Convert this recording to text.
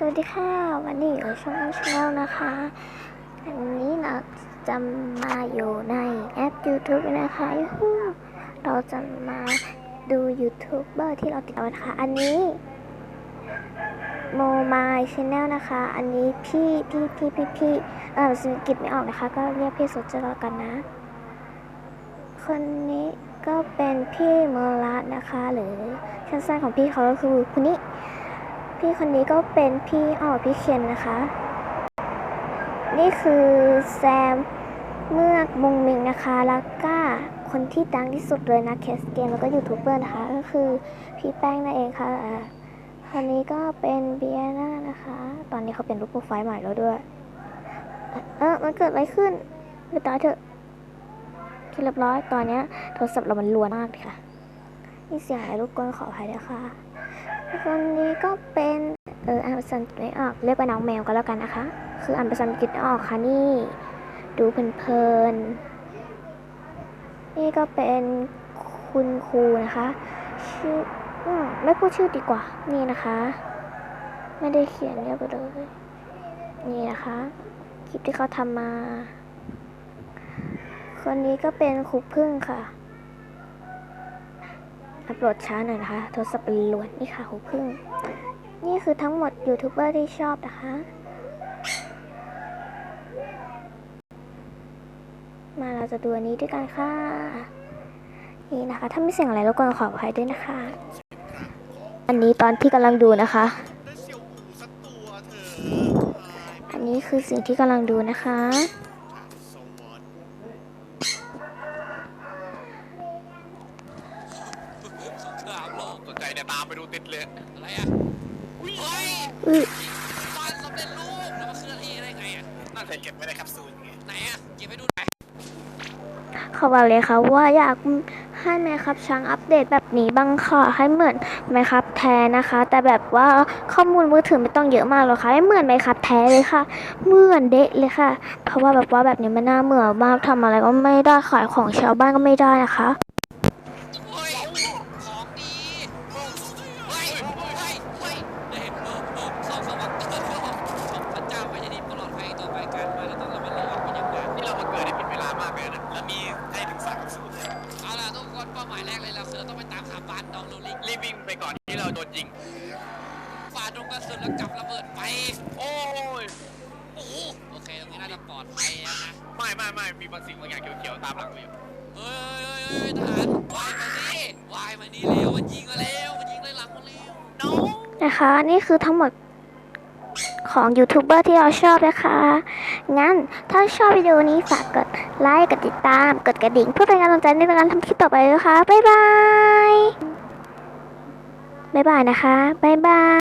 สวัสดีค่ะ วันนี้อยู่ช่องชาแนลนะคะอันนี้เราจะมาอยู่ในแอป YouTube นะคะยูฮูเราจะมาดูยูทูบเบอร์ที่เราติดตามนะคะอันนี้โมมายชาแนลนะคะ อันนี้พี่พี่พี่พี่พี่เออสกิจไม่ออกนะคะ ก็เรียกพี่สุดจะแล้วกันนะ คนนี้ก็เป็นพี่โมรัสนะคะ หรือสั้นของพี่เขาก็คือคนนี้ พี่คนนี้ก็เป็นพี่อ้อพี่เคนนะคะ นี่คือแซมเมือกมงมิงนะคะ แล้วก็คนที่ดังที่สุดเลยนะเคสเกมแล้วก็ยูทูบเบอร์นะคะ ก็คือพี่แป้งนั่นเองค่ะอ่าคนนี้ก็เป็นเบียน่านะคะ ตอนนี้เขาเป็นรูปโปรไฟล์ใหม่แล้วด้วย เออมันเกิดอะไรขึ้นไปตายเถอะที่เรียบร้อยตอนนี้โทรศัพท์เรามันรัวมากเลยค่ะ มีเสียงอะไรรบกวนขออภัยด้วยค่ะ คนนี้ก็เป็น เอออ่านภาษาอังกฤษไม่ออก เรียกว่าน้องแมวก็แล้วกันนะคะ คืออ่านภาษาอังกฤษออกค่ะนี่ ดูเพลินๆ นี่ก็เป็นคุณครูนะคะ ชื่อไม่พูดชื่อดีกว่า นี่นะคะ ไม่ได้เขียนเรียบไปเลยนี่นะคะ คลิปที่เขาทำมา คนนี้ก็เป็นครูพึ่งค่ะ อัปโหลดช้าหน่อยนะคะโทรศัพท์เป็นล้วนนี่ค่ะหูพึ่ง นี่คือทั้งหมดยูทูบเบอร์ที่ชอบนะคะ มาเราจะดูอันนี้ด้วยกันค่ะ นี่นะคะ ถ้าไม่เสียงอะไรรบกวนขออภัยด้วยนะคะ อันนี้ตอนที่กำลังดูนะคะ อันนี้คือสิ่งที่กำลังดูนะคะ สวรรค์สงครามโลกสน ใจเนี่ยตามไปดูติดเลย อะไรอะอุ้ยเฮ้ยอือบ้านสำเร็จรูปแล้วมาเคลื่อนที่ได้ไงอะน่าจะเก็บไว้ในแคปซูลไงไหนอะเก็บให้ดูหน่อยเขาบอกเลยค่ะว่าอยากให้แม่ครับช้างอัปเดตแบบนี้บ้างค่ะให้เหมือนแม่ครับแท้นะคะ แต่แบบว่าข้อมูลมือถือไม่ต้องเยอะมากหรอกค่ะให้เหมือนแม่ครับแท้เลยค่ะเหมือนเดะเลยค่ะ เพราะว่าแบบว่าแบบนี้มันน่าเหมือนมากทำอะไรก็ไม่ได้ขายของชาวบ้านก็ไม่ได้นะคะ แรกเลยเราคือเราต้องไปตามหาบ้านดองโรลิงรีบวิ่งไปก่อนที่เราโดนยิงฝ่าดงกระสุนแล้วกลับระเบิดไป โอ้ย โอ้โหโอเคตรงนี้น่าจะปลอดภัยแล้วนะ ไม่ไม่ไม่มีบางสิ่งบางอย่างเขียวๆตามหลังเราอยู่เฮ้ยเฮ้ยเฮ้ยทหารวายมานี่วายมานี่เร็วมันยิงมาเร็วมันยิงเลยหลังมาเร็ว no นะคะ นี่คือทั้งหมด ของยูทูบเบอร์ที่เราชอบนะคะ งั้นถ้าชอบวิดีโอนี้ฝากกดไลค์กดติดตาม กดกระดิ่งเพื่อเป็นกำลังใจในการทำคลิปต่อไปนะคะ บ๊ายบาย บ๊ายบายนะคะ บ๊ายบาย